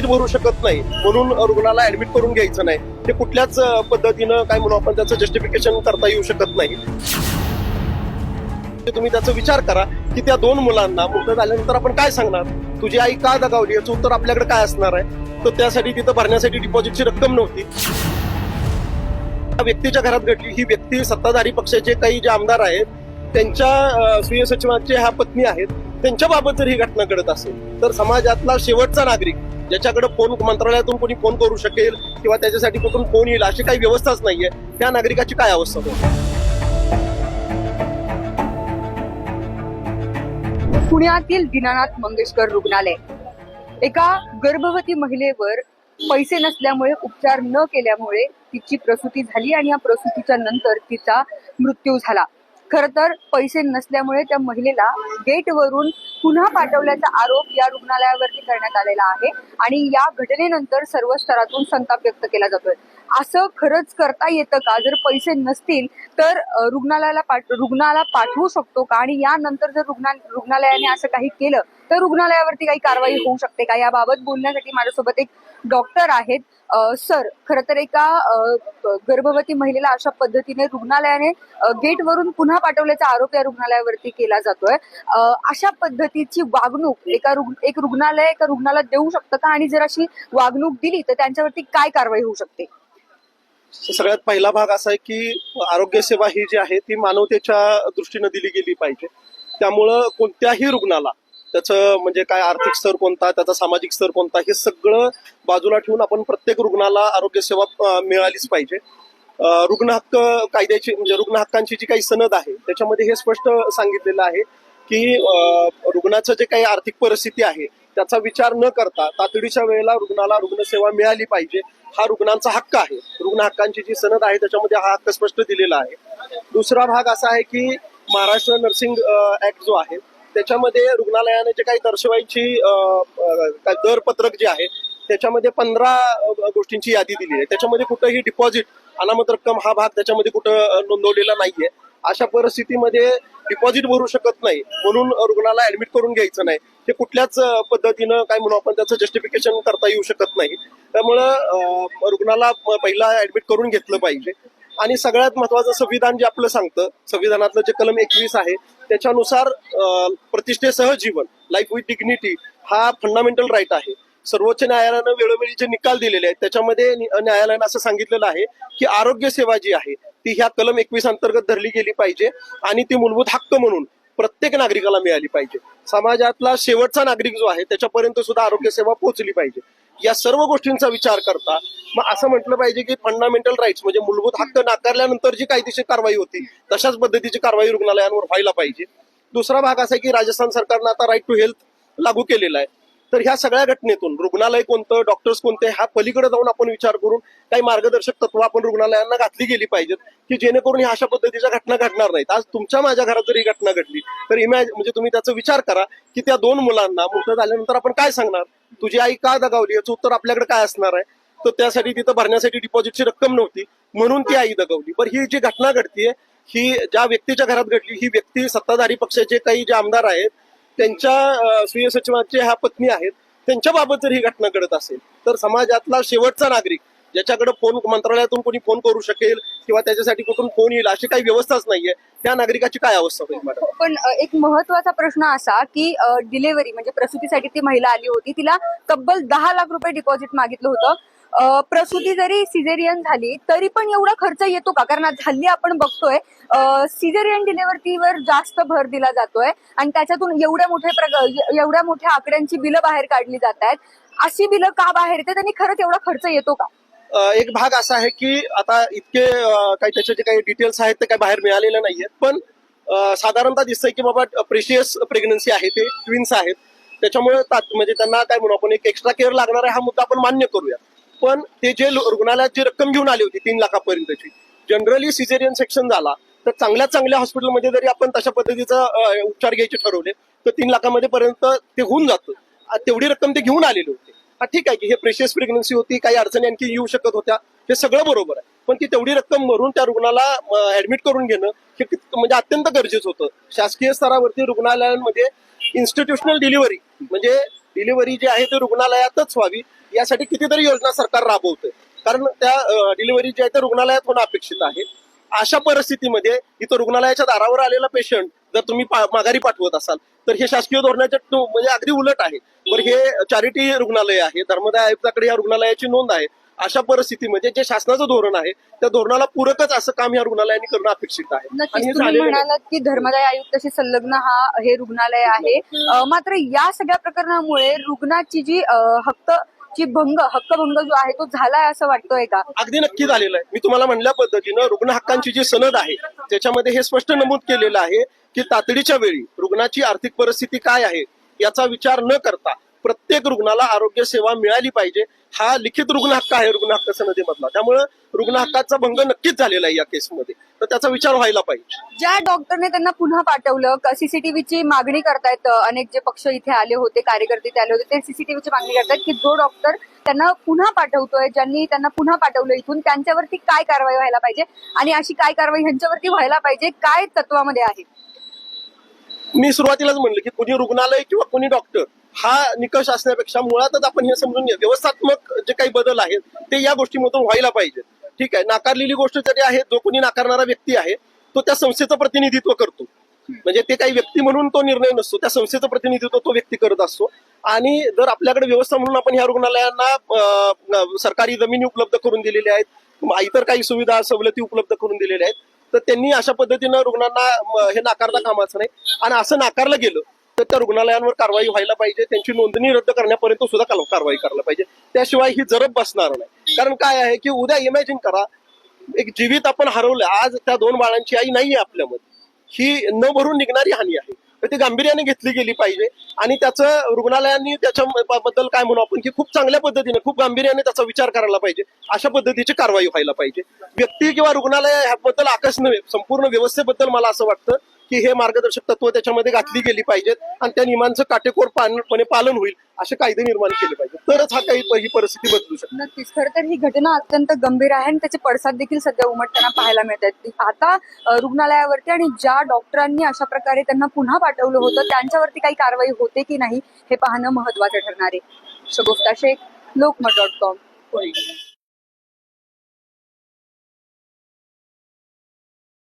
Deposit भरू शकत नाही म्हणून रुग्णाला ऍडमिट करून घ्यायचं नाही. ते कुठल्याच पद्धतीनं काय म्हणू आपण त्याचं जस्टिफिकेशन करता येऊ शकत नाही. तुम्ही त्याचा विचार करा की त्या दोन मुलांना मुक्त झाल्यानंतर आपण काय सांगणार? तुझी आई का दगावली? याचं उत्तर आपल्याकडे काय असणार आहे? तर त्यासाठी तिथं भरण्यासाठी डिपॉझिटची रक्कम नव्हती. त्या व्यक्तीच्या घरात घडली. ही व्यक्ती सत्ताधारी पक्षाचे काही जे आमदार आहेत त्यांच्या स्वीय सचिवांचे ह्या पत्नी आहेत त्यांच्या बाबत जर ही घटना घडत असेल. तर समाजातला शेवटचा नागरिक ज्याच्याकडे फोन मंत्रालयातून कोणी फोन करू शकेल किंवा त्याच्यासाठी कुठून फोन येईल अशी काही व्यवस्थाच नाहीये. त्या नागरिकाची काय अवस्था होईल पुण्यातील दीनानाथ मंगेशकर रुग्णालय. एका गर्भवती महिलेवर पैसे नसल्यामुळे उपचार न केल्यामुळे तिची प्रसूती झाली आणि या प्रसूतीच्या नंतर तिचा मृत्यू झाला. खर तर पैसे नसल्यामुळे त्या महिलेला गेटवरून पुन्हा पाठवल्याचा आरोप या रुग्णालयावरती करण्यात आलेला आहे आणि या घटनेनंतर सर्व स्तरातून संताप व्यक्त केला जातोय. असं खरंच करता येतं का? जर पैसे नसतील तर रुग्णालयाला पाठ रुग्णाला पाठवू शकतो का? आणि यानंतर जर रुग्णा रुग्णालयाने असं काही केलं तर रुग्णालयावरती काही कारवाई होऊ शकते का? याबाबत बोलण्यासाठी माझ्यासोबत एक डॉक्टर आहेत. सर खर तर एका गर्भवती महिलेला अशा पद्धतीने रुग्णालयाने गेटवरून पुन्हा पाठवल्याचा आरोप या रुग्णालयावरती केला जातोय. अशा पद्धतीची वागणूक एका रुग्ण एक रुग्णालय एका रुग्णाला देऊ शकतं का? आणि जर अशी वागणूक दिली तर त्यांच्यावरती काय कारवाई होऊ शकते? सगळ्यात पहिला भाग असा आहे की आरोग्य सेवा ही जी आहे ती मानवतेच्या दृष्टीनं दिली गेली पाहिजे. त्यामुळं कोणत्याही रुग्णाला त्याचं म्हणजे काय आर्थिक स्तर कोणता त्याचा सामाजिक स्तर कोणता हे सगळं बाजूला ठेवून आपण प्रत्येक रुग्णाला आरोग्य सेवा मिळालीच पाहिजे. रुग्ण हक्क कायद्याची म्हणजे रुग्ण हक्कांची जी काही सनद आहे त्याच्यामध्ये हे स्पष्ट सांगितलेलं आहे की रुग्णाचं जे काही आर्थिक परिस्थिती आहे त्याचा विचार न करता तातडीच्या वेळेला रुग्णाला रुग्णसेवा मिळाली पाहिजे हा रुग्णांचा हक्क आहे. रुग्ण हक्कांची जी सनद आहे त्याच्यामध्ये हा हक्क स्पष्ट दिलेला आहे. दुसरा भाग असा आहे की महाराष्ट्र नर्सिंग ऍक्ट जो आहे त्याच्यामध्ये रुग्णालयाने जे काही दर्शवायची दरपत्रक जे आहे त्याच्यामध्ये पंधरा गोष्टींची यादी दिली आहे. त्याच्यामध्ये कुठंही डिपॉझिट अनामत रक्कम हा भाग त्याच्यामध्ये कुठं नोंदवलेला नाहीये. अशा परिस्थितीमध्ये डिपॉझिट भरू शकत नाही. म्हणून रुग्णाला ऍडमिट करून घ्यायचं नाही. हे कुठल्याच पद्धतीनं काय म्हणू आपण त्याचं जस्टिफिकेशन करता येऊ शकत नाही. त्यामुळं रुग्णाला पहिला ऍडमिट करून घेतलं पाहिजे. आणि सगळ्यात महत्वाचं संविधान जे आपलं सांगतं संविधानातलं जे कलम एकवीस आहे त्याच्यानुसार अं, प्रतिष्ठेसह जीवन लाईफ विथ डिग्निटी हा फंडामेंटल राईट आहे. सर्वोच्च न्यायालयानं वेळोवेळी जे निकाल दिलेले आहेत त्याच्यामध्ये न्यायालयानं असं सांगितलेलं आहे की आरोग्य सेवा जी आहे ती ह्या कलम एकवीस अंतर्गत धरली गेली पाहिजे आणि ती मूलभूत हक्क म्हणून प्रत्येक नागरिकाला मिळाली पाहिजे. समाजातला शेवटचा नागरिक जो आहे त्याच्यापर्यंत सुद्धा आरोग्य सेवा पोहोचली पाहिजे. या सर्व गोष्टींचा विचार करता मग असं म्हटलं पाहिजे की फंडामेंटल राईट्स म्हणजे मूलभूत हक्क नाकारल्यानंतर जी कायदेशीर कारवाई होती तशाच पद्धतीची कारवाई रुग्णालयांवर व्हायला पाहिजे. दुसरा भाग असा आहे की राजस्थान सरकारनं आता राईट टू हेल्थ लागू केलेला आहे. तर ह्या सगळ्या घटनेतून रुग्णालय कोणतं डॉक्टर्स कोणते ह्या पलीकडे जाऊन आपण विचार करून काही मार्गदर्शक तत्व आपण रुग्णालयांना घातली गेली पाहिजेत की जेणेकरून ह्या अशा पद्धतीच्या घटना घडणार नाहीत. आज तुमच्या माझ्या घरात जर ही घटना घडली तर इमॅज म्हणजे तुम्ही त्याचा विचार करा की त्या दोन मुलांना मोठं झाल्यानंतर आपण काय सांगणार? तुझी आई का दगावली? याचं उत्तर आपल्याकडे काय असणार आहे? तर त्यासाठी तिथं भरण्यासाठी डिपॉझिटची रक्कम नव्हती म्हणून ती आई दगावली. पण ही जी घटना घडतीये ही ज्या व्यक्तीच्या घरात घडली ही व्यक्ती सत्ताधारी पक्षाचे काही जे आमदार आहेत त्यांच्या स्वीय सचिवांचे ह्या पत्नी आहेत. त्यांच्या बाबत जर ही घटना घडत असेल. तर समाजातला शेवटचा नागरिक ज्याच्याकडे फोन मंत्रालयातून कोणी फोन करू शकेल किंवा त्याच्यासाठी कुठून फोन येईल अशी काही व्यवस्थाच नाहीये. त्या नागरिकाची काय अवस्था होईल मॅडम? हो, पण एक महत्त्वाचा प्रश्न असा की डिलेव्हरी म्हणजे प्रसूतीसाठी ती महिला आली होती. तिला तब्बल दहा लाख रुपये डिपॉझिट मागितलं होतं. प्रसूती जरी सिझेरियन झाली तरी पण एवढा खर्च येतो का? कारण आज हल्ली आपण बघतोय सिझेरियन डिलेव्हरीवर जास्त भर दिला जातोय आणि त्याच्यातून एवढ्या मोठ्या प्रग- एवढ्या मोठ्या आकड्यांची बिलं बाहेर काढली जात आहेत. अशी बिलं का बाहेर येते त्यांनी खरंच एवढा खर्च येतो का? एक भाग असा आहे की आता इतके काही त्याचे जे काही डिटेल्स आहेत ते काही बाहेर मिळालेले नाहीयेत. पण साधारणतः दिसतंय की बाबा प्रेशियस प्रेग्नन्सी आहे ते ट्विन्स आहेत. त्याच्यामुळे म्हणजे त्यांना काय म्हणू आपण एक एक्स्ट्रा केअर लागणार आहे हा मुद्दा आपण मान्य करूया पण ते जे रुग्णालयात जी रक्कम घेऊन आली होती तीन लाखापर्यंतची जनरली सिझेरियन सेक्शन झाला. तर चांगल्या चांगल्या हॉस्पिटलमध्ये जरी आपण तशा पद्धतीचा उपचार घ्यायचे ठरवले तर तीन लाखामध्ये पर्यंत ते होऊन जातं. तेवढी रक्कम ते घेऊन आलेले होते. हा ठीक आहे की हे प्रेशियस प्रेग्नन्सी होती काही अडचणी आणखी येऊ शकत होत्या हे सगळं बरोबर आहे. पण ती तेवढी रक्कम भरून त्या रुग्णाला ऍडमिट करून घेणं हे म्हणजे अत्यंत गरजेचं होतं. शासकीय स्तरावरती रुग्णालयांमध्ये इन्स्टिट्युशनल डिलिव्हरी म्हणजे डिलिव्हरी जी आहे ती रुग्णालयातच व्हावी. यासाठी कितीतरी योजना सरकार राबवते कारण त्या डिलिव्हरी जी आहे ते रुग्णालयात होणं अपेक्षित आहे. अशा परिस्थितीमध्ये इथं रुग्णालयाच्या दारावर आलेला पेशंट जर तुम्ही पा- माघारी पाठवत असाल तर हे शासकीय धोरणाच्या म्हणजे अगदी उलट आहे. बरं हे चॅरिटी रुग्णालय आहे. धर्मदाय आयुक्ताकडे या रुग्णालयाची नोंद आहे. अशा परिस्थितीमध्ये जे शासनाचं धोरण आहे त्या धोरणाला पूरकच असं काम या रुग्णालयाने करणं अपेक्षित आहे. आणि तुम्ही. म्हणालात की धर्मदाय आयुक्ताशी संलग्न हा हे रुग्णालय आहे. मात्र या सगळ्या प्रकरणामुळे रुग्णाची जी अ, हक्कची भंग हक्कभंग जो आहे तो झालाय असं वाटतोय का? अगदी नक्की झालेलं आहे. मी तुम्हाला म्हणल्या पद्धतीनं रुग्ण हक्कांची जी सनद आहे त्याच्यामध्ये हे स्पष्ट नमूद केलेलं आहे की तातडीच्या वेळी रुग्णाची आर्थिक परिस्थिती काय आहे याचा विचार न करता प्रत्येक रुग्णाला आरोग्य सेवा मिळाली पाहिजे. हा लिखित रुग्ण हक्क आहे रुग्ण हक्क सनदीमधला त्यामुळे रुग्ण हक्काचा भंग नक्कीच झालेला आहे या केसमध्ये. तर त्याचा विचार व्हायला पाहिजे. ज्या डॉक्टरने त्यांना पुन्हा पाठवलं सीसीटीव्हीची मागणी करतायत अनेक जे पक्ष इथे आले होते कार्यकर्ते आले होते ते सीसीटीव्हीची मागणी करतायत की जो डॉक्टर त्यांना पुन्हा पाठवतोय ज्यांनी त्यांना पुन्हा पाठवलं इथून त्यांच्यावरती काय कारवाई व्हायला पाहिजे? आणि अशी काय कारवाई ह्यांच्यावरती व्हायला पाहिजे? काय तत्वामध्ये आहे? मी सुरुवातीलाच म्हणलं की कुणी रुग्णालय किंवा कुणी डॉक्टर हा निकष असण्यापेक्षा मुळातच आपण हे समजून घ्या. व्यवस्थात्मक जे काही बदल आहेत ते या गोष्टीमधून व्हायला पाहिजे. ठीक आहे? नाकारलेली गोष्ट जरी आहे जो कोणी नाकारणारा व्यक्ती आहे तो त्या संस्थेचं प्रतिनिधित्व करतो. म्हणजे ते काही व्यक्ती म्हणून तो निर्णय नसतो. त्या संस्थेचं प्रतिनिधित्व तो व्यक्ती करत असतो. आणि जर आपल्याकडे व्यवस्था म्हणून आपण ह्या रुग्णालयांना सरकारी जमिनी उपलब्ध करून दिलेल्या आहेत इतर काही सुविधा सवलती उपलब्ध करून दिलेल्या आहेत तर त्यांनी अशा पद्धतीनं रुग्णांना हे नाकारता कामाचं नाही. आणि असं नाकारलं गेलं तर त्या रुग्णालयांवर कारवाई व्हायला पाहिजे. त्यांची नोंदणी रद्द करण्यापर्यंत सुद्धा कारवाई करायला पाहिजे. त्याशिवाय ही जरब बसणार नाही. कारण काय आहे की उद्या इमॅजिन करा एक जीवित आपण हरवलं आज त्या दोन बाळांची आई नाहीये आपल्यामध्ये. ही न भरून निघणारी हानी आहे. तर ती गांभीर्याने घेतली गेली पाहिजे. आणि त्याचं रुग्णालयांनी त्याच्या बद्दल काय म्हणू आपण की खूप चांगल्या पद्धतीने खूप गांभीर्याने त्याचा विचार करायला पाहिजे. अशा पद्धतीची कारवाई व्हायला पाहिजे. व्यक्ती किंवा रुग्णालय ह्याबद्दल आकर्ष नव्हे संपूर्ण व्यवस्थेबद्दल मला असं वाटतं की हे मार्गदर्शक तत्व त्याच्यामध्ये घातली गेली पाहिजेत. आणि त्या नियमांचं काटेकोरपणे पालन होईल. असे कायदे निर्माण केले पाहिजे तरच हा काही ही परिस्थिती बदलू शकते. नक्कीच. खरं तर ही घटना अत्यंत गंभीर आहे आणि त्याचे पडसाद देखील सध्या उमटताना पाहायला मिळत आहेत आता रुग्णालयावरती आणि ज्या डॉक्टरांनी अशा प्रकारे त्यांना पुन्हा पाठवलं होतं त्यांच्यावरती काही कारवाई होते की नाही हे पाहणं महत्वाचं ठरणार आहे. Shagufta Shaikh Lokmat dot com